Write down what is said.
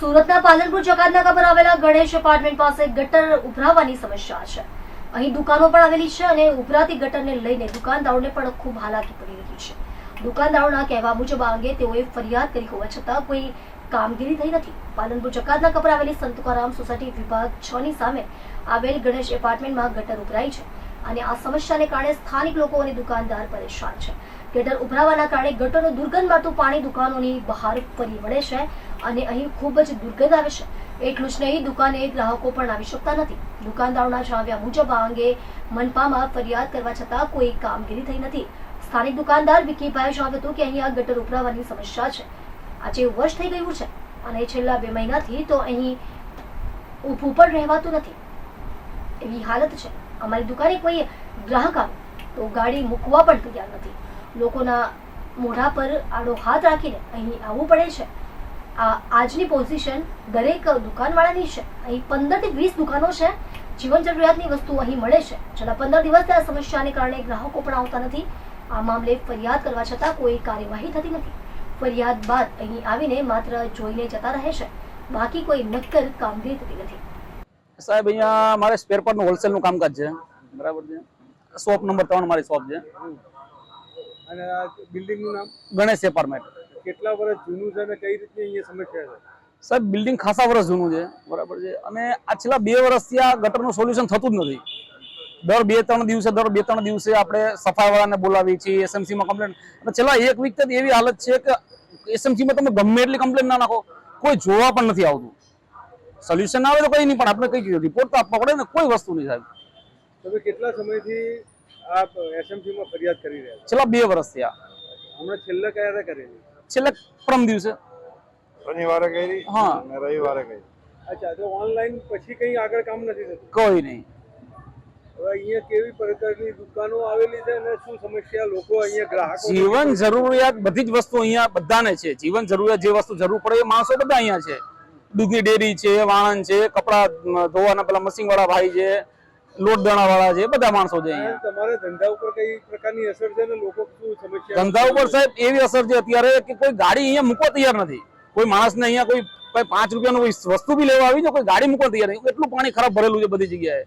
સુરતના પાલનપુર ચકાતનાકા પર આવેલા ગણેશ એપાર્ટમેન્ટ પાસે ગટર ઉભરાવાની સમસ્યા છે. અહીં દુકાનો પણ આવેલી છે અને ઉભરાતી ગટરને લઈને દુકાનદારોને પણ ખૂબ હાલાકી પડી રહી છે. દુકાનદારોના કહેવા મુજબ આ અંગે તેઓએ ફરિયાદ કરી હોવા છતાં કોઈ કામગીરી થઈ નથી. પાલનપુર ચકાતનાકા પર આવેલી સંત સોસાયટી વિભાગ છ ની સામે આવેલ ગણેશ એપાર્ટમેન્ટમાં ગટર ઉભરાઈ છે. અને આ સમસ્યાને કારણે સ્થાનિક લોકો અને દુકાનદાર પરેશાન છે. ગટર ઉભરાવાના કારણે ગટરનું દુર્ગંધ માતું પાણી દુકાનોની બહાર ફરી વળે છે અને અહીં ખૂબ જ દુર્ગંધ આવે છે. એટલું જ નહીં, દુકાને ગ્રાહકો પણ આવી શકતા નથી. દુકાનદારોના જણાવ્યા મુજબ આ અંગે મનપામાં ફરિયાદ કરવા છતાં કોઈ કામગીરી થઈ નથી. સ્થાનિક દુકાનદાર વિકીભાઈએ જણાવ્યું હતું કે અહીં આ ગટર ઉભરાવાની સમસ્યા છે. આજે વર્ષ થઈ ગયું છે અને છેલ્લા બે મહિનાથી તો અહીં ઊભું પણ રહેવાતું નથી. એવી હાલત છે. અમારી દુકાને કોઈ ગ્રાહક આવે તો ગાડી મૂકવા પણ તૈયાર નથી. લોકોના મોઢા પર આડો હાથ રાખીને અહીં આવવું પડે છે. આ આજની પોઝિશન દરેક દુકાનવાળાની છે. અહીં પંદરથી વીસ દુકાનો છે. જીવન જરૂરિયાતની વસ્તુ અહીં મળે છે. છેલ્લા પંદર દિવસથી આ સમસ્યાને કારણે ગ્રાહકો પણ આવતા નથી. આ મામલે ફરિયાદ કરવા છતાં કોઈ કાર્યવાહી થતી નથી. ફરિયાદ બાદ અહીં આવીને માત્ર જોઈને જતા રહે છે. બાકી કોઈ નક્કર કામગીરી થતી નથી. સાહેબ અહીંયા મારે સ્પેર પાર્ટનું હોલસેલનું કામકાજ છે. બરાબર છે? શોપ નંબર ત્રણ મારી શોપ છે. અને આ બિલ્ડિંગનું નામ? ગણેશ એપાર્ટમેન્ટ કેટલા વર્ષ જૂનું છે અને કઈ રીતની અહીંયા સમસ્યા છે? સાહેબ બિલ્ડિંગ ખાસા વર્ષ જૂનું છે. બરાબર છે? અને આ છેલ્લા બે વર્ષથી આ ગટરનું સોલ્યુશન થતું જ નથી. દર બે ત્રણ દિવસે દર બે ત્રણ દિવસે આપણે સફાઈવાળાને બોલાવીએ છીએ એસએમસીમાં કમ્પ્લેન અને છેલ્લા એક વીકથી એવી હાલત છે કે એસએમસીમાં તમે ગમે એટલી કમ્પ્લેન ના નાખો કોઈ જોવા પણ નથી આવતું. સોલ્યુશન આવે તો કઈ નહીં પણ આપણે કઈ રિપોર્ટ તો આપવા પડે ને કોઈ વસ્તુ નહીં સાહેબ. તમે કેટલા સમયથી આપ એસએમસીમાં ફરિયાદ કરી રહ્યા છેલ્લા બે વર્ષથી આ હમણાં છેલ્લે ક્યારે કરેલી છેલ્લે પ્રમ દિવસે. શનિવારે કરી હા. રવિવારે કરી. અચ્છા તો ઓનલાઈન પછી કઈ આગળ કામ નથી થતું? કોઈ નહીં. હવે અહીંયા કેવી પ્રકારની દુકાનો આવેલી છે અને શું સમસ્યા લોકો અહીંયા ગ્રાહકો જીવન જરૂરિયાત બધી જ વસ્તુ અહીંયા બધાને છે. જીવન જરૂરિયાત જે વસ્તુ જરૂર પડે એ માણસો બધા અહીંયા છે. દૂધની ડેરી છે વાણંદ છે કપડા ધોવાના પેલા મશીન વાળા ભાઈ છે લોટ દણા વાળા છે બધા માણસો છે અહીંયા. તમારા ધંધા ઉપર કઈ પ્રકારની અસર છે ને? લોકો શું સમસ્યા ધંધા ઉપર સાહેબ એવી અસર છે અત્યારે કે કોઈ ગાડી અહીંયા મૂકવા તૈયાર નથી. કોઈ માણસને અહીંયા કોઈ પાંચ રૂપિયાનું કોઈ વસ્તુ બી લેવા આવી છે કોઈ ગાડી મૂકવા તૈયાર નથી. એટલું પાણી ખરાબ ભરેલું છે બધી જગ્યાએ.